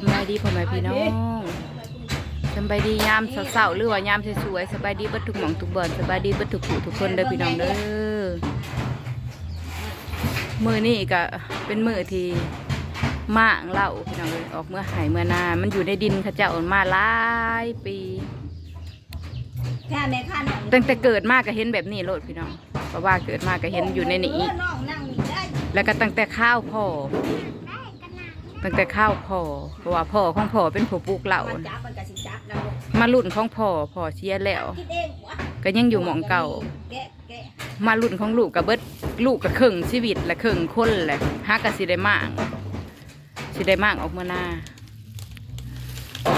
สำบายดีพ่อแม่พี่น้องสำบายดียามเศร้าๆหรือว่ายามสวยๆสบายดีเบัดทุกหม่องทุกบ่อนสบายดีเบัดทุกผู้ทุกคนเด้อพี่น้องเด้อมื้อนี้ก็เป็นมื้อที่มากเล่าพี่น้องเลยออกเมื่อหายเมื่อนามันอยู่ในดินเขาเจ้ามาหลายปีแค่ในขั้นของตั้งแต่เกิดมาก็เห็นแบบนี้โลดพี่น้องเพราะว่าเกิดมาก็เห็นอยู่ในนี้เออน้องนั่งนี่ได้แล้วก็ตั้งแต่ข้าวพ่อ ตั้งแต่ข้าวพ่อเพราะว่าพ่อของพ่อเป็นผู้ปลูกเหล้ามันจับมันกะสิจับนะลูกมารุ่นของพ่อพ่อเสียแล้ว คิดเองวะก็ยังอยู่หมองเก่า แกะแกะมารุ่นของลูกกับเบิดลูกกับครึ่งชีวิตและครึ่งคนแหละฮักกับสิได้มากสิได้มากออกเมื่อหน้า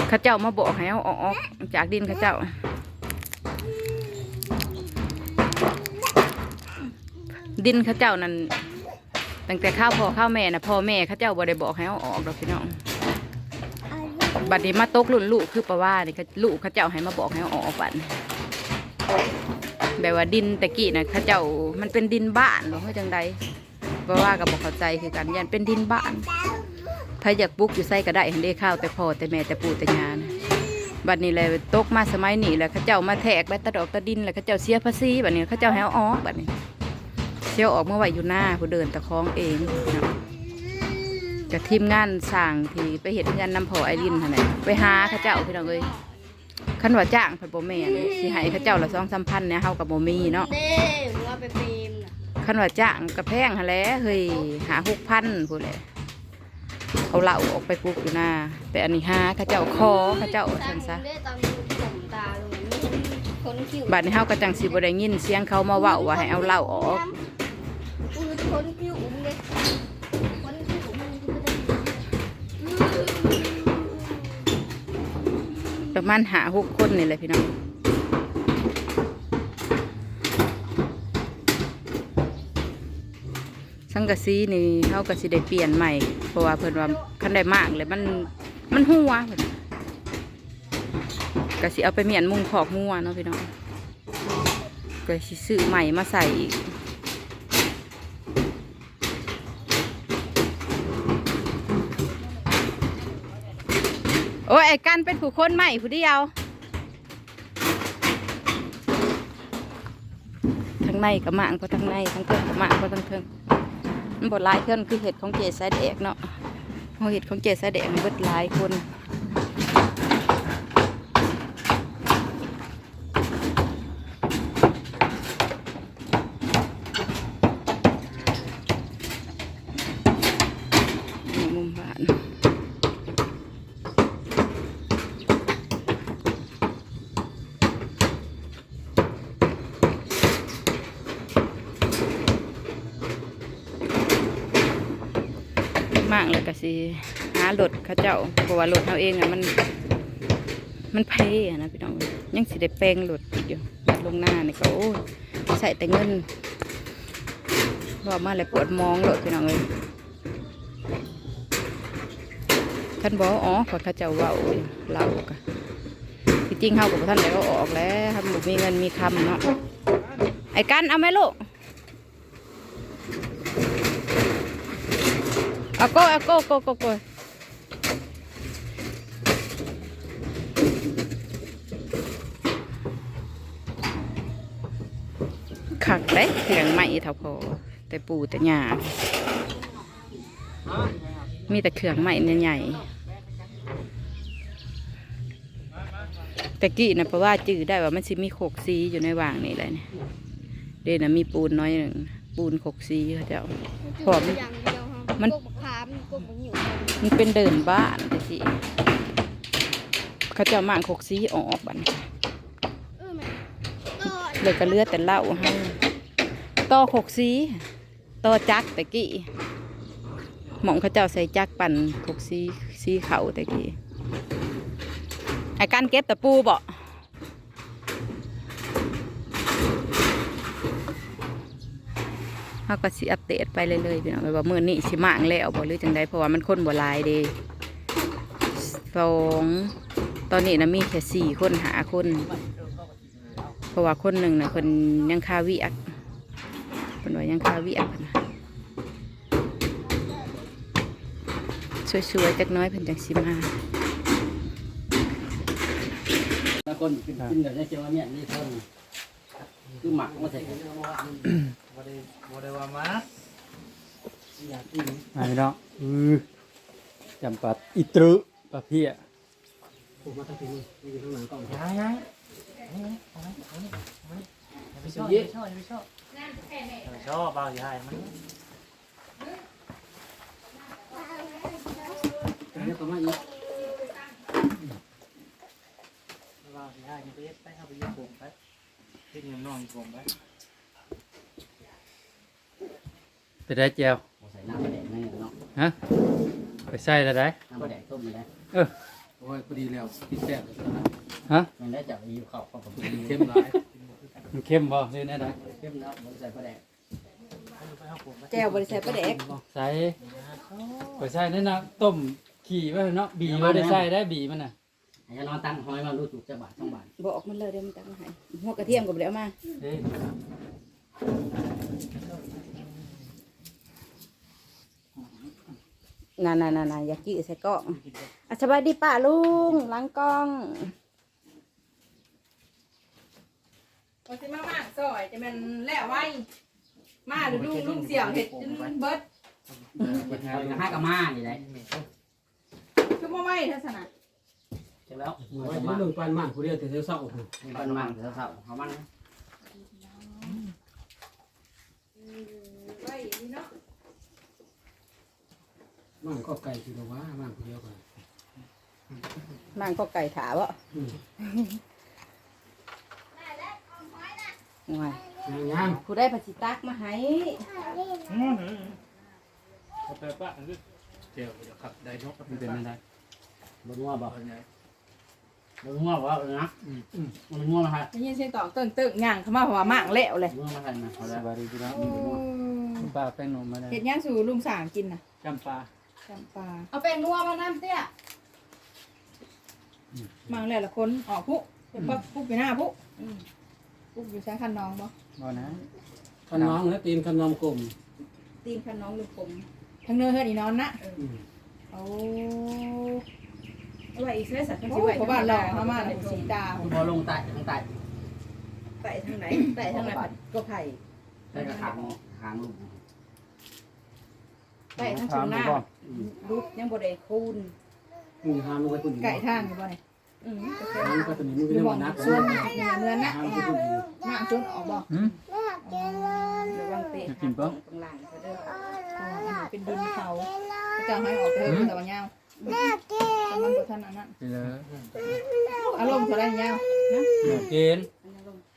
เข้าเจ้ามาบอกให้เอาออกจากดินเข้าเจ้า ดินเข้าเจ้านั่น ตั้งแต่ข้าวพ่อข้าวแม่นะพ่อแม่เข้าเจ้าบ่ได้บอกให้เอาออกดอกพี่น้อง บัดนี้มาตกรุ่นลูกคือประว่านี่เขาลูกเข้าเจ้าให้มาบอกให้เอาออกบัดนี้แบบว่าดินตะกี้นะเข้าเจ้ามันเป็นดินบ้านหรือว่าจังใดเพราะว่าก็บบอกเข้าใจคือกันยันเป็นดินบ้านถ้าอยากปลูกอยู่ใส่ก็ได้เห็นได้ข้าวแต่พ่อแต่แม่แต่ปู่แต่ยานะบัดนี้เลยตกมาสมัยนี้แหละเข้าเจ้ามาแทกใบตะดอกตะดินแล้วเข้าเจ้าเสียภาษีบัดนี้เข้าเจ้าให้ออกบัดนี้ เสียวออกเมื่อไหร่อยู่หน้าผู้เดินตะคองเองกับทีมงานสั่งที่ไปเห็นงานนำพอไอรินหั่นแหละไปหาข้าเจ้าพี่น้องเลยคันว่าจ้างเพิ่นบ่แม่นสิให้เขาเจ้าละ2 3พันเนี่ยเฮาก็บ่มีเนาะเด้หัวไปฟิล์มน่ะคันว่าจ้างก็แพงหั่นแหละเฮ้ยหา6,000พุ่นแหละเอาเหล้าออกไปปลูกอยู่หน้าแต่อันนี้หาเขาเจ้าคอเขาเจ้าซั่นซะ บัดนี้เฮาก็จังสิบ่ได้ยินเสียงเขามาเว้าว่าให้เอาเหล้าออกอือคนคิ้วอุ้มเลยคนคิ้วอุ้มมันก็ได้ประมาณหาหกคนนี่แหละพี่น้องสังกะสีนี่เฮาก็สิได้เปลี่ยนใหม่เพราะว่าเพิ่นว่าคันได้มากเลยมันมันหัวเพิ่น ก็สิเอาไปเมียนมุงขอกมัวเนาะพี่น้องก็สิซื้อใหม่มาใส่อีกโอ้ยไอ้กันเป็นผู้คนใหม่ผู้เดียวทั้งในกับมางเพราะทั้งในทั้งเทิงกับมางเพราะทั้งเทิงมันบดลายคนคือเห็ดของเจสายแดกเนาะเพราะเห็ดของเจสายแดกมันเบิดลายคนมุมบ้าน มากเลยก็สิหารถเขาเจ้าเพราะว่ารถเขาเองอะมัน มันเพอะนะพี่น้องยังสิได้แปลงรถอีกอยู่บัดลงหน้านี่ก็โอ้ใส่แต่เงินบอกมาเลยปวดมองรถพี่น้องเลยท่านบอกอ๋อขอข้าเจ้าว่าอยู่เราก็ที่จริงเขากับท่านได้ก็ออกแล้วทำบุมีเงินมีคำเนาะไอ้กันเอาไหมลูก เอาโก้เอาโก้โก้โก้โก้ขักได้เถียงไม่เท่าพอแต่ปูแต่หญ้ามีแต่เครื่องไม้ใหญ่ๆแต่กี้นะเพราะว่าจื้อได้ว่ามันสิมีโขกซีอยู่ในว่างนี่แหละเนี่ยเดยวนะมีปูนน้อยหนึ่งปูนโขกซีเขาเจ้าพร้อมอย่างเดียวค่ะมันกบขา มันเป็นเดินบ้านแต่สิเขาเจะมางขกซีออกบันเออแม่เออเลยก็เลือดแต่เหล้าให้ต่อขกซีต่อจักแต่กี้หมองเขาเจ้าใส่จักปั่นขกซีซีเขาแต่กี้ไอ้การเก็บตะปูบ่ เขาก็สิอัปเดตไปเรื่อยๆพี่น้องว่ามื่อนี้สิมางแล้วบ่หรือจังใดเพราะว่ามันคนบ่หลายเด้สองตอนนี้นะมีแค่สี่คนหาคน เพราะว่าคนหนึ่งนะคนยังคาวิอักคนว่ายังคาวิอักนะสวยๆจักน้อยเพิ่นจังสิมาคนกินกินแบบนี้เจ้าเนี่ยนี่เพิ่ม คือหมักมาใส่กันบ่ได้บ่ได้ว่ามาอยากกินมาพี่น้องอือจำปัดอิตรุปะเพียผมมาตั้งที่นี่นี่อยู่ข้างหลังกล้องย้ายย้ายไปชอบไปชอบไปชอบไปชอบเบาย้ายมันเดี๋ยวก็มาอีกเบาย้ายนี่ไปเย็ดไปเอาไปยืมผมไป เฮ็ดยังนอนผมไปไปได้แจวใส่น้ำปลาแดกนี่เนาะฮะไปใส่แล้วได้น้ำปลาแดกต้มนี่นะเออโอ้ยพอดีแล้วกินแซ่บเลยนะฮะมันได้จากอยู่ข้าวข้าวกับเข้มหลายมันเข้มบ่เล่นได้ไดเข้มแล้วมันใส่ปลาแดกไปเอาผมไปแจ่วบ่ได้ใส่ปลาแดกใส่ไปใส่นั่นนะต้มขี่ไว้เนาะบีไว้ได้ใส่ได้บีมันน่ะ ให้นอนตั้งหอยมารู้จุกจะบาทสองบาทบอกมันเลยเดี๋ยวมันตักมาให้หัวกระเทียมก็บ่ได้เอามาเอ้ยนั่นๆๆๆอยากกี้ใส่กล้องอะสบายดีป้าลุงหลังกล้องว่าสิมามาซอยจะแม่นแล้วไว้ มาดูลุงลุงเสี่ยวเฮ็ดจนเบิดเอาห้ากับมานี่แหละคือบ่ไว้ทัศนะ เสร็จแล้วไว้ที่หนึ่งปันมันผู้เดียวแต่เช้าๆมีปันมันเสร็จแล้วเขามันไว้นี่เนาะมันก็ไก่ที่เราว่ามันผู้เดียวกันนางก็ไก่ถาบ่อืมง่ายงามผู้ได้ภาษีตักมาให้เอาไปปะอันนี้เดี๋ยวเดี๋ยวขับได้นกมันเป็นอะไรบนงัวบอก บนงัวบอกนะบนงัวมาให้ได้ยินเสียงตอกตึ้งตึ้งย่างเข้ามาเพราะว่ามั่งแล้วเลยงัวมาให้มาเขาสแล้วบายดีพี่น้องป้าแป้งนมมาได้เฮ็ดย่างสู่ลุงสางกินน่ะจำปาจำปาเอาแป้งนัวมาน้ำเตี้ยมั่งแล้วละคนออกพุเดี๋ยวพักพุไปหน้าพุอืมพุอยู่ใช้คันน้องบ่บ่นะคันน้องและตีนคันน้องกลมตีนคันน้องลูกผมทั้งเนื้อเฮือนอีนอนนะอืมโอ้เอา ไว้อีกเส้นสัตว์กันสิไว้เพราะบ้านเราเข้ามาแล้วสีดาวพอลงใต้ลงใต้ไต่ทางไหนไต่ทางไหนก็ไผ่ใต้กระถางหางลูกไต่ทางชนหน้าลูกยังบ่ได้คูณมีหามลงไปคนเดียวไก่ทางอยู่บ่เนี่ยอืมก็แค่หามก็ตัวนี้มันก็อยู่ยังบ่ว่านักส่วนเงินนะหามก็คนเดียวมาจนออกบ่หืมระวังเตะจะกินปะตรงหลังเขาเด้ออ๋ออันนี้เป็นดินเขาเขาจะให้ออกเถอะแต่ว่ายาว แต่มันบ่ทันอันนั้นไปเลยอารมณ์เท่าไรยาวนะเดี๋ยวเกณฑ์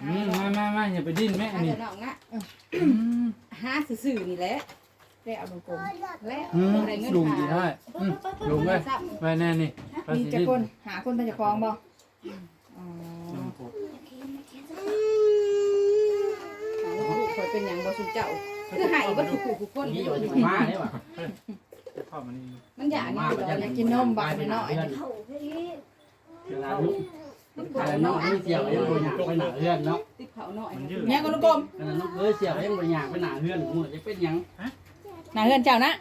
อืมมามามาอย่าไปดิ้นแม่อันอันนี้นี้น้องนะอืมหาซื่อๆนี่แหละได้เอาลงกลมแล้วอืมได้เงินลุงหาดีได้อืมลุงไว้ไว้แน่นี่ภามีษีจะดิ้นคนหาคนทจะคลองบ่อ๋อหาลูกคอยเป็นหยังบ่สุเจ้าคือหายบ่ถูกผู้คนนี่อยู่ที่มาได้ป่ะ มานี่มันอยากนี่อยากกินนมบาดน้อยเวลาลูกอะไรน้องนี่เสียวยังบนหยางไปหนาเฮือนเนาะติดเขาหน่อยเนี่ยก็ลูกกลมขณะน้องเอ้ยเสียวยังบนหยางไปหนาเฮือนมือจะเป็นยังหนาเฮือนเจ้านะ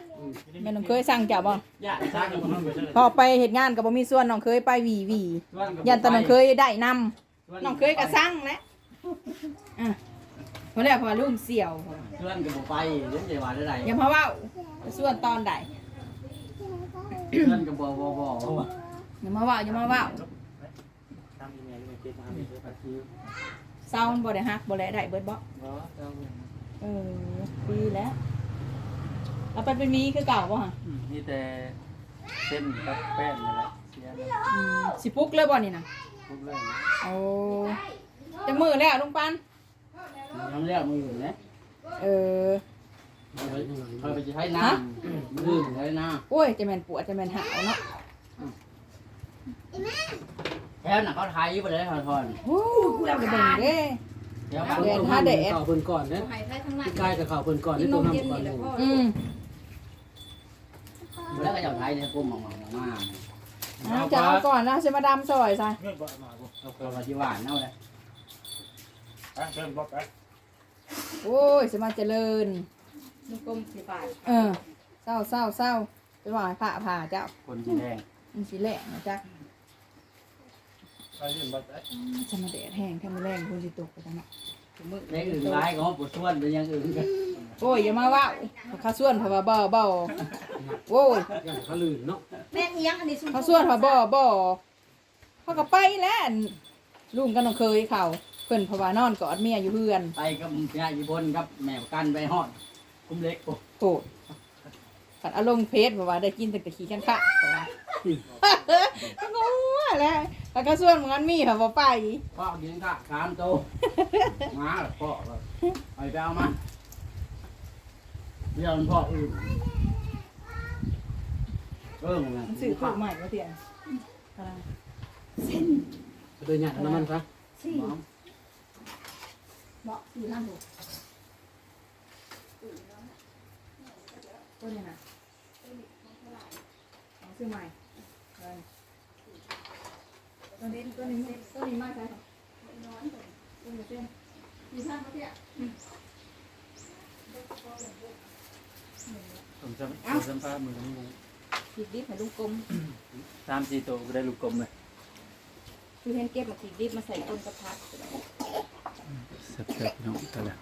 แม่น้องเคยสั่งเจ้าบ่ญาติสร้างกันมาพอไปเฮ็ดงานก็บ่มีส่วนน้องเคยไปหวีหวียันตอนน้องเคยได้นำน้องเคยก็สั่งแหละอะพอแล้วพอลุงเสี่ยวเพื่อนก็บอกไปเรื่องใจว่าได้ไรอย่าเพราะว่าส่วนตอนใด เพื่อนก็บอกบอกบอกว่าอย่ามาว่าอย่ามาว่าตามอีเมลนี่เก็บมาเป็นภาษีเศร้ามันบ่ได้ฮักบ่ได้ได้เบิดบ่บ่เจ้าเออดีแล้วเอาไปเป็นมีคือเก่าบ่ฮะอืมนี่แต่เส้นกับแป้งนี่แหละเสียเลยอืมสิปลุกเลยบ่นี่น่ะทุกเรื่องโอ้จังมือแล้วลุงปันน้ำเลี้ยงมืออยู่นะเออ เคยไปใช้น้ำมือใช้น้โอ้ยจะแม่นปวดจะแม่นหาวเนาะำแค่น่ะเขาไทยไปเลยทอนทอนโอ้กูเราจะเบิ่งเด้เดี๋ยวเรียนต้องห้าห้าแดเด็ดข่าวเพิ่นก่อนนะไผ่ไผ่ทั้งนั้นที่ใกล้กับข่าวเพิ่นก่อนที่ต้องนำก่อนหมู่อืมแล้วก็จะไทยเนี่ยก้มมองมองมาเอาจะเอาก่อนนะสิมาดำซอยซะเงินบ่มาบ่เอาไปที่หวานเอาเลยไปเริ่มบ่ไปโอ้ยสิมาเจริญ ลูกกลมสิบาทเออเศร้าเศร้าเศร้าไปว่าให้พระพาเจ้าคนสีแดงมันสิแหลงนะจ๊ะไปยืนบัดได้จะมาแดดแห้งแค่มาแรงคนสิตกไปจังเนาะมือในอื่นร้ายก็ปวดส่วนเป็นอย่างอื่นกันโอ้ยอย่ามาว่าเขาส่วนเพราะว่าบ่บ่โอ้ยอย่างเขาลื่นเนาะแม่นอีหยังอันนี้สุดเขาส่วนเพราะบ่บ่เขาก็ไปแล้วอั่นลุงก็น้องเคยเขาเพิ่นเพราะว่านอนกอดเมียอยู่เพื่อนไปกับยายบนครับแมวกันไปฮอด คุ้มเล็กโอ้โกรธขัดอารมณ์เพชรเพราะว่าได้กินแต่ขี้กันค่ะเพราะว่าก็งงว่าแล้วแล้วก็ส่วนเหมือนกันมีค่ะบ่ไปพ่อกินข้าวสามโตมาพ่อไปไปเอามาเดี๋ยวพ่ออื่นเออหนังสือถูกใหม่มาเตียนตัวใหญ่น้ำมันซะสี่บอกสี่ล้านหก ตัวนี้นะหนังสือใหม่ตัวนี้ตัวนี้ตัวนี้มากใช่ไหมตัวนี้เส้นสี่พันมาเตียผมสัมผมสัมภาษณ์มือนี้ขีดดิบให้ลูกกลมสามสี่ตัวก็ได้ลูกกลมเลยคือเห็นเก็บมาขีดดิบมาใส่ต้นกระพัดเสร็จๆพี่น้องแต่ละ